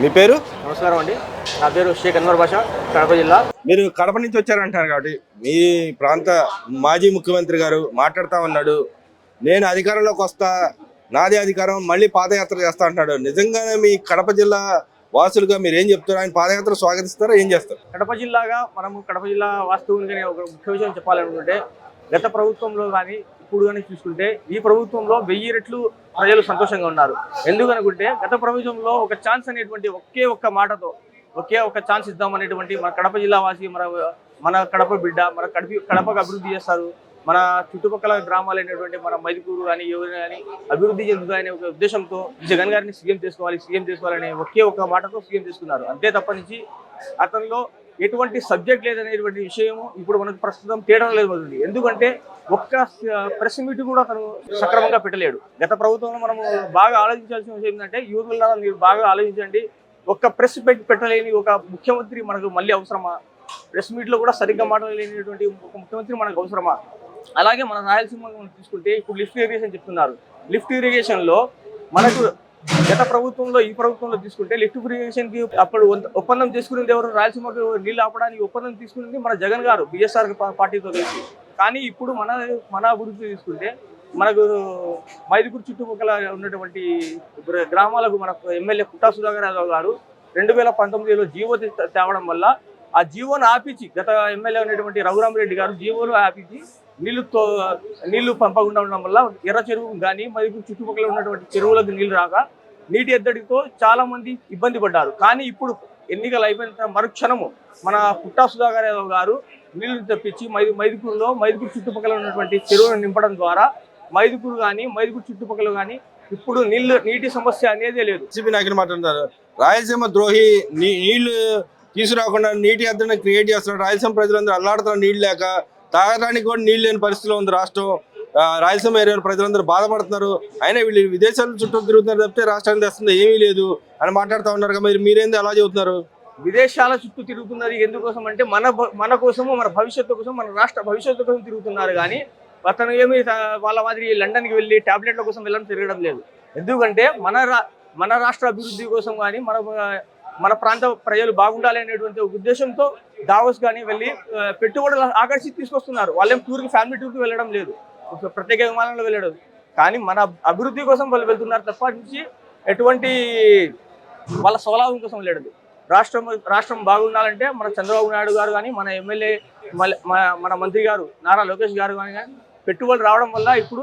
మీ పేరు? నమస్కారం అండి. నా పేరు షేక్ అన్వర్ బాషా కడప జిల్లా. మీరు కడప నుంచి వచ్చారంటారు కాబట్టి మీ ప్రాంత మాజీ ముఖ్యమంత్రి గారు మాట్లాడుతా ఉన్నాడు. నేను అధికారంలోకి వస్తా నాదే అధికారం మళ్ళీ పాదయాత్ర చేస్తా అంటున్నాడు నిజంగానే మీ కడప జిల్లా వాసులుగా మీరు ఏం చెప్తారు? ఆయన పాదయాత్ర స్వాగతిస్తారా? ఏం చేస్తారు? కడప జిల్లాగా మనము కడప జిల్లా వాస్తవంగానే ఒక ముఖ్య విషయం చెప్పాలనుకుంటే గత ప్రభుత్వంలో కానీ ఇప్పుడు కానీ చూసుకుంటే ఈ ప్రభుత్వంలో వెయ్యి రెట్లు ప్రజలు సంతోషంగా ఉన్నారు. ఎందుకనుకుంటే గత ప్రభుత్వంలో ఒక ఛాన్స్ అనేటువంటి ఒకే ఒక్క మాటతో ఒకే ఒక ఛాన్స్ ఇద్దాం అనేటువంటి మన కడప జిల్లా వాసి మన మన కడప బిడ్డ మన కడప కడపకు అభివృద్ధి చేస్తారు. మన చుట్టుపక్కల గ్రామాలు అనేటువంటి మన మైదుకూరు కానీ ఎవరు కానీ అభివృద్ధి చెందుతాయనే ఒక ఉద్దేశంతో జగన్ గారిని సీఎం చేసుకోవాలి సీఎం చేసుకోవాలనే ఒకే ఒక మాటతో సీఎం చేసుకున్నారు. అంతే తప్పనించి అతనిలో ఎటువంటి సబ్జెక్ట్ లేదనేటువంటి విషయము ఇప్పుడు మనకు ప్రస్తుతం తేడం లేదు మొదలు ఎందుకంటే ఒక్క ప్రెస్ మీట్ కూడా తను సక్రమంగా పెట్టలేడు. గత ప్రభుత్వంలో మనము బాగా ఆలోచించాల్సిన విషయం ఏంటంటే యూత్ మీరు బాగా ఆలోచించండి. ఒక్క ప్రెస్ పెట్టి పెట్టలేని ఒక ముఖ్యమంత్రి మనకు మళ్ళీ అవసరమా? ప్రెస్ మీట్లో కూడా సరిగ్గా మాట్లాడలేనటువంటి ఒక ముఖ్యమంత్రి మనకు అవసరమా? అలాగే మన రాయలసీమ మనం తీసుకుంటే ఇప్పుడు లిఫ్ట్ ఇరిగేషన్ చెప్తున్నారు. లిఫ్ట్ ఇరిగేషన్లో మనకు గత ప్రభుత్వంలో ఈ ప్రభుత్వంలో తీసుకుంటే లిఫ్ట్కి అప్పుడు ఒప్పందం తీసుకునేది ఎవరు? రాయలసీమకు నీళ్ళు ఆపడానికి ఒప్పందం తీసుకునేది మన జగన్ గారు బిఎస్ఆర్ పార్టీతో కలిసి. కానీ ఇప్పుడు మన మన అభివృద్ధి తీసుకుంటే మనకు మైదుగురు చుట్టుపక్కల ఉన్నటువంటి గ్రామాలకు మన ఎమ్మెల్యే కుట్టా సుధాకర్ యాదవ్ గారు రెండు వేల పంతొమ్మిదిలో జీవో తేవడం వల్ల ఆ జీవోను ఆపించి గత ఎమ్మెల్యే ఉన్నటువంటి రఘురామరెడ్డి గారు జీవోను ఆపించి నీళ్ళుతో నీళ్ళు పంపకుండా ఉండడం వల్ల ఎర్ర చెరువు కానీ మరియు చుట్టుపక్కల ఉన్నటువంటి చెరువులకు నీళ్ళు రాక నీటి ఎద్దడితో చాలా మంది ఇబ్బంది పడ్డారు. కానీ ఇప్పుడు ఎన్నికలు అయిపోయిన మరుక్షణము మన పుట్టా సుధాకర్ యాదవ్ గారు నీళ్ళు తెప్పించి మైదు మైదుకూరులో మైదుకూరు చుట్టుపక్కల ఉన్నటువంటి చెరువును నింపడం ద్వారా మైదుకూరు కానీ మైదుకూరు చుట్టుపక్కల కానీ ఇప్పుడు నీళ్ళు నీటి సమస్య అనేది లేదు. సిపి నాయకులు మాట్లాడుతున్నారు. రాయలసీమ ద్రోహి నీ నీళ్ళు తీసుకురాకుండా నీటి ఎద్దడిని క్రియేట్ చేస్తున్నారు రాయలసీమ ప్రజలందరూ అల్లాడుతున్నారు నీళ్ళు లేక తాగడానికి కూడా నీళ్ళు లేని పరిస్థితిలో ఉంది రాష్ట్రం. రాయలసీమ ఏరియా ప్రజలందరూ బాధపడుతున్నారు. అయినా వీళ్ళు విదేశాల చుట్టూ తిరుగుతున్నారు తప్పితే రాష్ట్రానికి తెస్తుంది ఏమీ లేదు అని మాట్లాడుతూ ఉన్నారు కదా మరి మీరేంది అలా చెబుతున్నారు? విదేశాల చుట్టూ తిరుగుతున్నది ఎందుకోసం అంటే మన మన కోసము మన భవిష్యత్తు కోసం మన రాష్ట్ర భవిష్యత్తు కోసం తిరుగుతున్నారు కానీ అతను ఏమి త- వాళ్ళ మాదిరి లండన్కి వెళ్ళి టాబ్లెట్ల కోసం వెళ్ళడం తిరగడం లేదు. ఎందుకంటే మన రా మన రాష్ట్ర అభివృద్ధి కోసం కానీ మన మన ప్రాంత ప్రజలు బాగుండాలి అనేటువంటి ఉద్దేశంతో దావోస్ కానీ వెళ్ళి పెట్టుబడులు ఆకర్షించి తీసుకొస్తున్నారు. వాళ్ళేం టూర్కి ఫ్యామిలీ టూర్కి వెళ్ళడం లేదు. ప్రత్యేక విమానంలో వెళ్ళడం. కానీ మన అభివృద్ధి కోసం వాళ్ళు వెళ్తున్నారు తప్ప నుంచి ఎటువంటి వాళ్ళ స్వలాభం కోసం వెళ్ళడం. రాష్ట్రం రాష్ట్రం బాగుండాలంటే మన చంద్రబాబు నాయుడు గారు కానీ మన ఎమ్మెల్యే మన- మన మంత్రి గారు నారా లోకేష్ గారు కానీ కానీ పెట్టుబడులు రావడం వల్ల ఇప్పుడు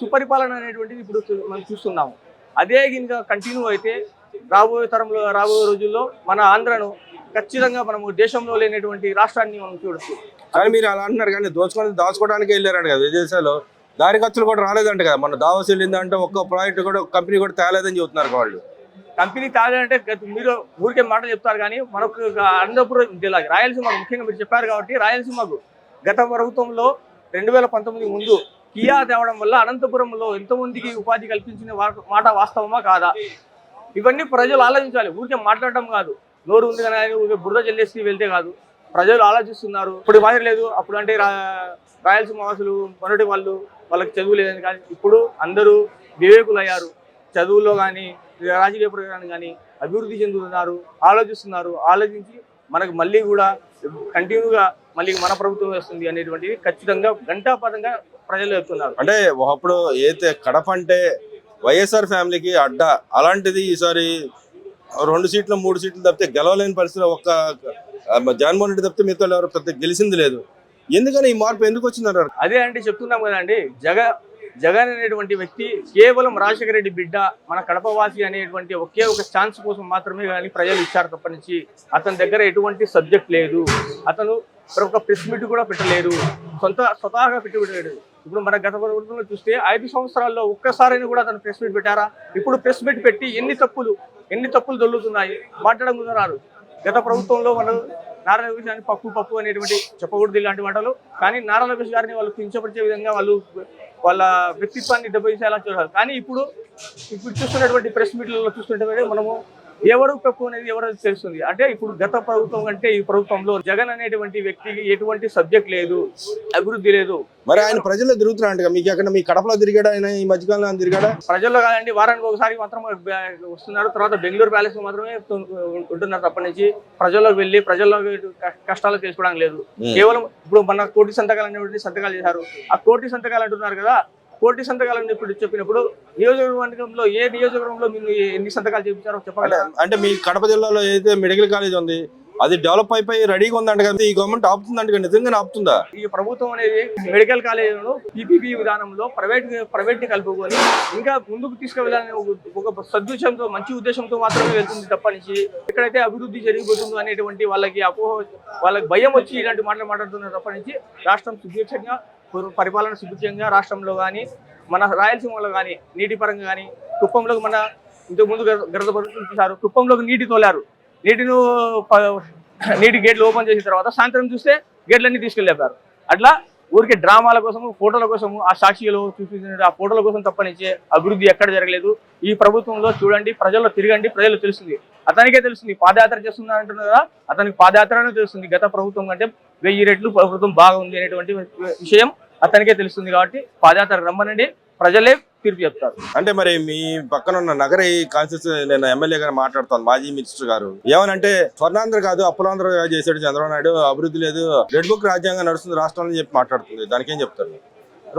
సుపరిపాలన అనేటువంటిది ఇప్పుడు మనం చూస్తున్నాము. అదే కనుక కంటిన్యూ అయితే రాబోయే తరంలో రాబోయే రోజుల్లో మన ఆంధ్రను ఖచ్చితంగా మనము దేశంలో లేనటువంటి రాష్ట్రాన్ని మనం చూడొచ్చు. కానీ మీరు అలా అంటున్నారు కానీ దోచుకొని దాచుకోవడానికి వెళ్ళారంట కదా విదేశాల్లో. దారి ఖర్చులు కూడా రాలేదంట కదా. మన దావస్ వెళ్ళిందంటే ఒక్క ప్రాజెక్ట్ కూడా ఒక కంపెనీ కూడా తేలేదని చెబుతున్నారు వాళ్ళు. కంపెనీ తాగాలంటే మీరు ఊరికే మాట చెప్తారు కానీ మనకు అనంతపురం జిల్లా రాయలసీమ ముఖ్యంగా మీరు చెప్పారు కాబట్టి రాయలసీమకు గత ప్రభుత్వంలో రెండు వేల పంతొమ్మిది ముందు కియా తేవడం వల్ల అనంతపురంలో ఎంతమందికి ఉపాధి కల్పించిన మాట వాస్తవమా కాదా? ఇవన్నీ ప్రజలు ఆలోచించాలి. ఊరికే మాట్లాడటం కాదు. నోరు ఉంది కానీ ఊరికే బురద చెల్లేసి వెళ్తే కాదు. ప్రజలు ఆలోచిస్తున్నారు. ఇప్పుడు మాదిరి లేదు. అప్పుడు అంటే రాయలసీమ వాసులు మొన్నటి వాళ్ళు వాళ్ళకి చదువు లేదని కానీ ఇప్పుడు అందరూ వివేకులు అయ్యారు చదువులో కానీ రాజకీయ ప్రయోజనాన్ని కానీ అభివృద్ధి చెందుతున్నారు ఆలోచిస్తున్నారు. ఆలోచించి మనకు మళ్ళీ కూడా కంటిన్యూగా మళ్ళీ మన ప్రభుత్వం వస్తుంది అనేటువంటిది ఖచ్చితంగా గంటాపదంగా ప్రజలు చెప్తున్నారు. అంటే ఒకప్పుడు ఏతే కడప అంటే వైఎస్ఆర్ ఫ్యామిలీకి అడ్డ. అలాంటిది ఈసారి రెండు సీట్లు మూడు సీట్లు తప్పితే గెలవలేని పరిస్థితిలో ఒక్క జగన్మోహన్ రెడ్డి తప్పితే మిగతా ఎవరు పెద్ద గెలిచింది లేదు. ఎందుకని ఈ మార్పు ఎందుకు వచ్చిందన్నారు అదే అంటే చెప్తున్నాం కదండి జగ జగన్ అనేటువంటి వ్యక్తి కేవలం రాజశేఖర రెడ్డి బిడ్డ మన కడపవాసి అనేటువంటి ఒకే ఒక ఛాన్స్ కోసం మాత్రమే కానీ ప్రజలు ఇచ్చారు తప్ప నుంచి అతని దగ్గర ఎటువంటి సబ్జెక్ట్ లేదు. అతను ఒక ప్రెస్ మీట్ కూడా పెట్టలేదు. సొంత స్వతహాగా పెట్టి పెట్టలేడు ఇప్పుడు మన గత ప్రభుత్వంలో చూస్తే ఐదు సంవత్సరాల్లో ఒక్కసారైనా కూడా అతను ప్రెస్ మీట్ పెట్టారా? ఇప్పుడు ప్రెస్ మీట్ పెట్టి ఎన్ని తప్పులు ఎన్ని తప్పులు దొల్లుతున్నాయి? మాట్లాడకున్నారు గత ప్రభుత్వంలో మనం నారా లోకేష్ గారిని పప్పు పప్పు అనేటువంటి చెప్పకూడదు ఇలాంటి మాటలు. కానీ నారా లోకేష్ గారిని వాళ్ళు కించపరిచే విధంగా వాళ్ళు వాళ్ళ వ్యక్తిత్వాన్ని దెబ్బతీసేలా చూడాలి. కానీ ఇప్పుడు ఇప్పుడు చూస్తున్నటువంటి ప్రెస్ మీట్లలో చూస్తుంటే మనము ఎవరు తప్పు అనేది ఎవరు తెలుస్తుంది. అంటే ఇప్పుడు గత ప్రభుత్వం కంటే ఈ ప్రభుత్వంలో జగన్ అనేటువంటి వ్యక్తికి ఎటువంటి సబ్జెక్ట్ లేదు అభివృద్ధి లేదు. మరి ఆయన ప్రజల్లో తిరుగుతున్నాడు మీకు ఎక్కడ మీ కడపలో తిరిగాడు ఆయన ఈ మధ్యకాలంలో తిరిగాడా? ప్రజల్లో కాదండి వారానికి ఒకసారి మాత్రం వస్తున్నారు. తర్వాత బెంగళూరు ప్యాలెస్ మాత్రమే ఉంటున్నారు తప్పటి నుంచి. ప్రజల్లోకి వెళ్ళి ప్రజల్లో కష్టాలు తెలుసుకోవడం లేదు. కేవలం ఇప్పుడు మన కోటి సంతకాలు అనేటువంటి సంతకాలు చేశారు. ఆ కోటి సంతకాలు అంటున్నారు కదా కోటి సంతకాలు అని ఇప్పుడు చెప్పినప్పుడు నియోజకవర్గంలో ఏ నియోజకవర్గంలో మీరు ఎన్ని సంతకాలు చేయించారో అంటే చెప్పగలరా? అంటే మీ కడప జిల్లాలో ఏదైతే మెడికల్ కాలేజ్ ఉంది అది డెవలప్ అయిపోయి రెడీగా ఉందంట కదా ఈ గవర్నమెంట్ ఆపుతుందంట కదా నిజంగానే ఆపుతుందా? ఈ ప్రభుత్వం అనేది మెడికల్ కాలేజీలను పీపీపీ విధానంలో ప్రైవేట్ ప్రైవేట్ని కలుపుకొని ఇంకా ముందుకు తీసుకువెళ్ళాలని ఒక- సదుద్దేశంతో మంచి ఉద్దేశంతో మాత్రమే వెళ్తుంది తప్పనిచ్చి ఎక్కడైతే అభివృద్ధి జరిగిపోతుందో అనేటువంటి వాళ్ళకి అపోహ వాళ్ళకి భయం వచ్చి ఇలాంటి మాటలు మాట్లాడుతున్నారు తప్పనించి రాష్ట్రం సుభిక్షంగా పూర్వ పరిపాలన సుభిక్షంగా రాష్ట్రంలో కానీ మన రాయలసీమలో కానీ నీటి పరంగా కానీ కుప్పంలో మన ఇంతకుముందు ముందు గత చూశారు కుప్పంలోకి నీటి తోలారు. నీటిని నీటి గేట్లు ఓపెన్ చేసిన తర్వాత సాయంత్రం చూస్తే గేట్లన్నీ తీసుకెళ్ళారు అట్లా ఊరికే డ్రామాల కోసం ఫోటోల కోసం ఆ సాక్షిలో చూపించిన ఆ ఫోటోల కోసం తప్పనిచ్చే అభివృద్ధి ఎక్కడ జరగలేదు. ఈ ప్రభుత్వంలో చూడండి ప్రజల్లో తిరగండి ప్రజలు తెలుస్తుంది. అతనికే తెలుస్తుంది పాదయాత్ర చేస్తున్నా అంటున్నారా అతనికి పాదయాత్రనే తెలుస్తుంది. గత ప్రభుత్వం కంటే వెయ్యి రెట్లు ప్రభుత్వం బాగుంది అనేటువంటి విషయం అతనికే తెలుస్తుంది కాబట్టి పాదయాత్ర రమ్మనండి. ప్రజలే తీర్పు చెప్తారు. అంటే మరి మీ పక్కన ఉన్న నగర కాన్స్టిట్యూన్సీ నేను ఎమ్మెల్యే గారు మాట్లాడుతాను మాజీ మినిస్టర్ గారు. ఏమనంటే స్వర్ణాంధ్ర కాదు అప్పులాంధ్ర చేశాడు చంద్రబాబు నాయుడు అభివృద్ధి లేదు. రెడ్ బుక్ రాజ్యాంగం నడుస్తుంది రాష్ట్రంలో అని చెప్పి మాట్లాడుతుంది. దానికి ఏం చెప్తారు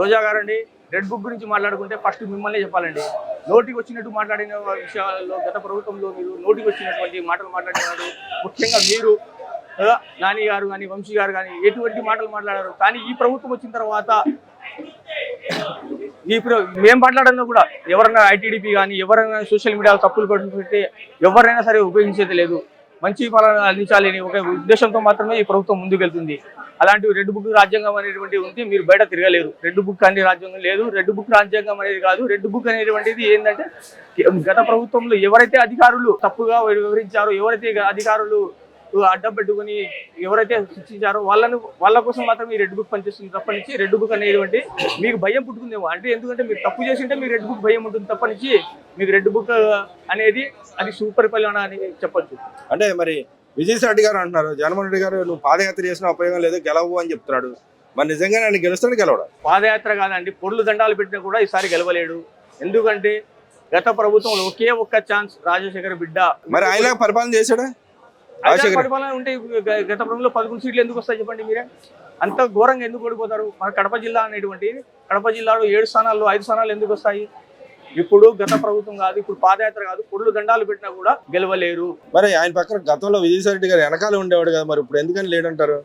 రోజా గారండి రెడ్ బుక్ గురించి మాట్లాడుకుంటే ఫస్ట్ మిమ్మల్ని చెప్పాలండి. నోటికి వచ్చినట్టు మాట్లాడిన విషయాల్లో గత ప్రభుత్వంలో మీరు నోటికి వచ్చినటువంటి మాటలు మాట్లాడినారు. ముఖ్యంగా మీరు నాని గారు కానీ వంశీ గారు కానీ ఎటువంటి మాటలు మాట్లాడారు? కానీ ఈ ప్రభుత్వం వచ్చిన తర్వాత ఇప్పుడు మేము మాట్లాడడం కూడా ఎవరైనా ఐటీడీపీ కానీ ఎవరైనా సోషల్ మీడియాలో తప్పులు పెట్టి ఎవరైనా సరే ఉపయోగించేది లేదు. మంచి పాలన అందించాలని ఒక ఉద్దేశంతో మాత్రమే ఈ ప్రభుత్వం ముందుకెళ్తుంది. అలాంటి రెడ్ బుక్ రాజ్యాంగం అనేటువంటి ఉంది మీరు బయట తిరగలేరు. రెడ్ బుక్ అనే రాజ్యాంగం లేదు రెడ్ బుక్ రాజ్యాంగం అనేది కాదు. రెడ్ బుక్ అనేటువంటిది ఏంటంటే గత ప్రభుత్వంలో ఎవరైతే అధికారులు తప్పుగా వివరించారో ఎవరైతే అధికారులు అడ్డం పెట్టుకుని ఎవరైతే శిక్షించారో వాళ్ళను వాళ్ళ కోసం మాత్రం ఈ రెడ్ బుక్ పనిచేస్తుంది. తప్పనిచ్చి రెడ్ బుక్ అనేటువంటి మీకు భయం పుట్టుకుందేమో. అంటే ఎందుకంటే మీరు తప్పు చేసింటే మీ రెడ్ బుక్ భయం ఉంటుంది. తప్పనిచ్చి మీకు రెడ్ బుక్ అనేది అది సూపర్ పరిపాలన అని చెప్పొచ్చు. అంటే మరి విజయసాయి గారు అంటున్నారు. జగన్మోహన్ రెడ్డి గారు నువ్వు పాదయాత్ర చేసిన ఉపయోగం లేదు గెలవు అని చెప్తున్నాడు. మరి నిజంగా ఆయన గెలుస్తాడు గెలవడా? పాదయాత్ర కాదండి పొర్లు దండాలు పెట్టినా కూడా ఈసారి గెలవలేడు. ఎందుకంటే గత ప్రభుత్వంలో ఒకే ఒక్క ఛాన్స్ రాజశేఖర్ బిడ్డ. మరి ఆయన పరిపాలన చేశాడా? పరిపాలన ఉంటే గత ప్రభుత్వంలో పదకొండు సీట్లు ఎందుకు వస్తాయి చెప్పండి మీరే? అంత ఘోరంగా ఎందుకు ఓడిపోతారు? మన కడప జిల్లా అనేటువంటి కడప జిల్లాలో ఏడు స్థానాల్లో ఐదు స్థానాలు ఎందుకు వస్తాయి? ఇప్పుడు గత ప్రభుత్వం కాదు ఇప్పుడు పాదయాత్ర కాదు పొర్లు దండాలు పెట్టినా కూడా గెలవలేరు. మరి ఆయన పక్కన గతంలో విజయసాయి గారు వెనకాల ఉండేవాడు కదా మరి ఇప్పుడు ఎందుకని లేడంటారు?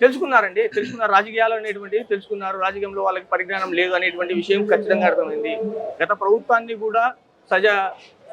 తెలుసుకున్నారండి తెలుసుకున్నారు. రాజకీయాలు అనేటువంటివి తెలుసుకున్నారు. రాజకీయంలో వాళ్ళకి పరిజ్ఞానం లేదు అనేటువంటి విషయం ఖచ్చితంగా అర్థమైంది. గత ప్రభుత్వాన్ని కూడా సజ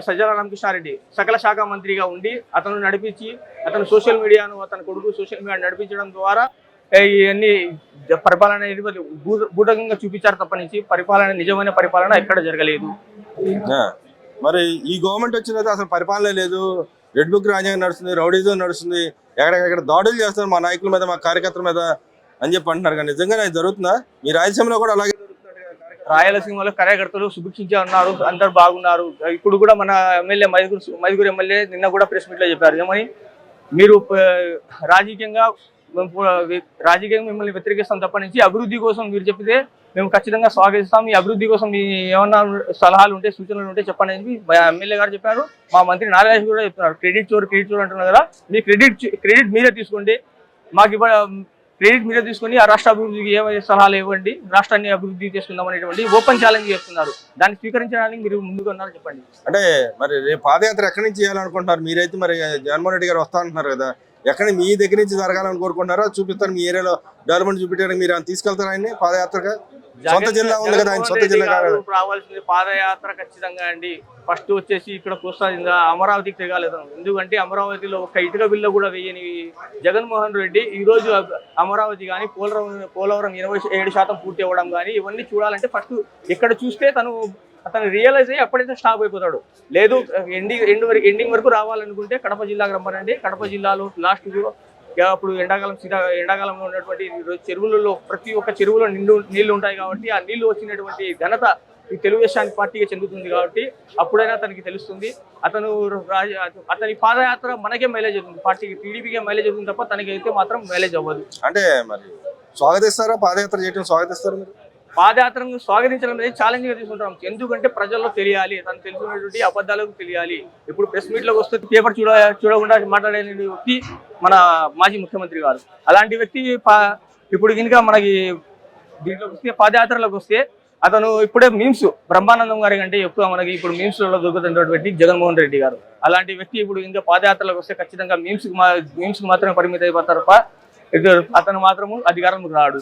సజ్జల రామకృష్ణారెడ్డి సకల శాఖ మంత్రిగా ఉండి అతను నడిపించి అతను సోషల్ మీడియాను అతని కొడుకు సోషల్ మీడియా నడిపించడం ద్వారా ఇవన్నీ పరిపాలన అనేది వాళ్ళు భూ- భూటకంగా చూపించారు తప్పనించి పరిపాలన నిజమైన పరిపాలన ఎక్కడ జరగలేదు. మరి ఈ గవర్నమెంట్ వచ్చిన అసలు పరిపాలన లేదు. రెడ్ బుక్ రాజ్యాంగం నడుస్తుంది రౌడీజం నడుస్తుంది ఎక్కడెక్కడ దాడులు చేస్తున్నారు మా నాయకుల మీద మా కార్యకర్తల మీద అని చెప్పి అంటున్నారు. కానీ నిజంగా జరుగుతుందా? మీ రాయలసీమలో కూడా అలాగే రాయలసీమలో కార్యకర్తలు సుభిక్షించే ఉన్నారు అందరు బాగున్నారు. ఇప్పుడు కూడా మన ఎమ్మెల్యే మైదుగురు మైదుగురు ఎమ్మెల్యే నిన్న కూడా ప్రెస్ మీట్లో చెప్పారు. ఏమని? మీరు రాజకీయంగా రాజకీయంగా మిమ్మల్ని వ్యతిరేకిస్తాం తప్ప నుంచి అభివృద్ధి కోసం మీరు చెప్పితే మేము ఖచ్చితంగా స్వాగతిస్తాం. ఈ అభివృద్ధి కోసం మీ ఏమన్నా సలహాలు ఉంటే సూచనలు ఉంటే చెప్పండి అని మా ఎమ్మెల్యే గారు చెప్పారు. మా మంత్రి నారాయణ కూడా చెప్తున్నారు క్రెడిట్ చోరు క్రెడిట్ చోరు అంటున్నారు కదా మీ క్రెడిట్ క్రెడిట్ మీరే తీసుకోండి. మాకు ఇప్పుడు క్రెడిట్ మీరే తీసుకొని ఆ రాష్ట్ర అభివృద్ధికి ఏమైనా సలహాలు ఇవ్వండి రాష్ట్రాన్ని అభివృద్ధి చేసుకుందాం అనేటువంటి ఓపెన్ ఛాలెంజ్ చేస్తున్నారు. దాన్ని స్వీకరించడానికి మీరు ముందుకు ఉన్నారు చెప్పండి. అంటే మరి రేపు పాదయాత్ర ఎక్కడి నుంచి చేయాలనుకుంటున్నారు? మీరైతే మరి జగన్మోహన్ రెడ్డి గారు వస్తా అంటున్నారు కదా. ఎక్కడ మీ దగ్గర నుంచి జరగాలని కోరుకుంటున్నారో? చూపిస్తారు మీ ఏరియాలో డెవలప్మెంట్ చూపించడానికి మీరు తీసుకెళ్తారా ఆయన్ని పాదయాత్రగా? సొంత జిల్లా ఉంది కదా ఆయన సొంత జిల్లా కాదు. జగన్మోహన్ రెడ్డి గారు రావాల్సింది పాదయాత్ర ఖచ్చితంగా అండి. ఫస్ట్ వచ్చేసి ఇక్కడ కోస్తా జిల్లా అమరావతికి తిరగాలేదు ఎందుకంటే అమరావతిలో ఒక ఇటుక బిల్ల కూడా వేయని జగన్మోహన్ రెడ్డి ఈ రోజు అమరావతి కానీ పోలవరం పోలవరం ఇరవై ఏడు శాతం పూర్తి అవ్వడం కానీ ఇవన్నీ చూడాలంటే ఫస్ట్ ఇక్కడ చూస్తే తను అతను రియలైజ్ అయ్యి అప్పుడైతే స్టాప్ అయిపోతాడు. లేదు ఎండింగ్ ఎండ్ వరకు ఎండింగ్ వరకు రావాలనుకుంటే కడప జిల్లాకు రమ్మనండి. కడప జిల్లాలో లాస్ట్ అప్పుడు ఎండాకాలం శీత ఎండాకాలంలో ఉన్నటువంటి చెరువులలో ప్రతి ఒక్క చెరువులో నిండు నీళ్ళు ఉంటాయి కాబట్టి ఆ నీళ్ళు వచ్చినటువంటి ఘనత ఈ తెలుగుదేశానికి పార్టీకి చెందుతుంది కాబట్టి అప్పుడైనా అతనికి తెలుస్తుంది. అతను రాజ- అతని పాదయాత్ర మనకే మైలేజ్ అవుతుంది. పార్టీకి టీడీపీకే మైలేజ్ అవుతుంది తప్ప తనకి అయితే మాత్రం మైలేజ్ అవ్వదు. అంటే మరి స్వాగతిస్తారా? పాదయాత్ర చేయడం స్వాగతిస్తారా మీరు? పాదయాత్రను స్వాగతించడం అనేది ఛాలెంజ్గా తీసుకుంటాం. ఎందుకంటే ప్రజల్లో తెలియాలి తను తెలుసుకున్నటువంటి అబద్ధాలకు తెలియాలి. ఇప్పుడు ప్రెస్ మీట్లోకి వస్తే పేపర్ చూడ చూడకుండా మాట్లాడే వ్యక్తి మన మాజీ ముఖ్యమంత్రి గారు. అలాంటి వ్యక్తి పా- ఇప్పుడు కనుక మనకి దీంట్లోకి వస్తే పాదయాత్రలోకి వస్తే అతను ఇప్పుడే మీమ్స్ బ్రహ్మానందం గారి కంటే ఎక్కువ మనకి ఇప్పుడు మీమ్స్లో దొరుకుతున్నటువంటి జగన్మోహన్ రెడ్డి గారు. అలాంటి వ్యక్తి ఇప్పుడు ఇంకా పాదయాత్రలోకి వస్తే ఖచ్చితంగా మీమ్స్ మీమ్స్ మాత్రమే పరిమితం అయిపోతారు తప్ప అతను మాత్రము అధికారంలోకి రాడు.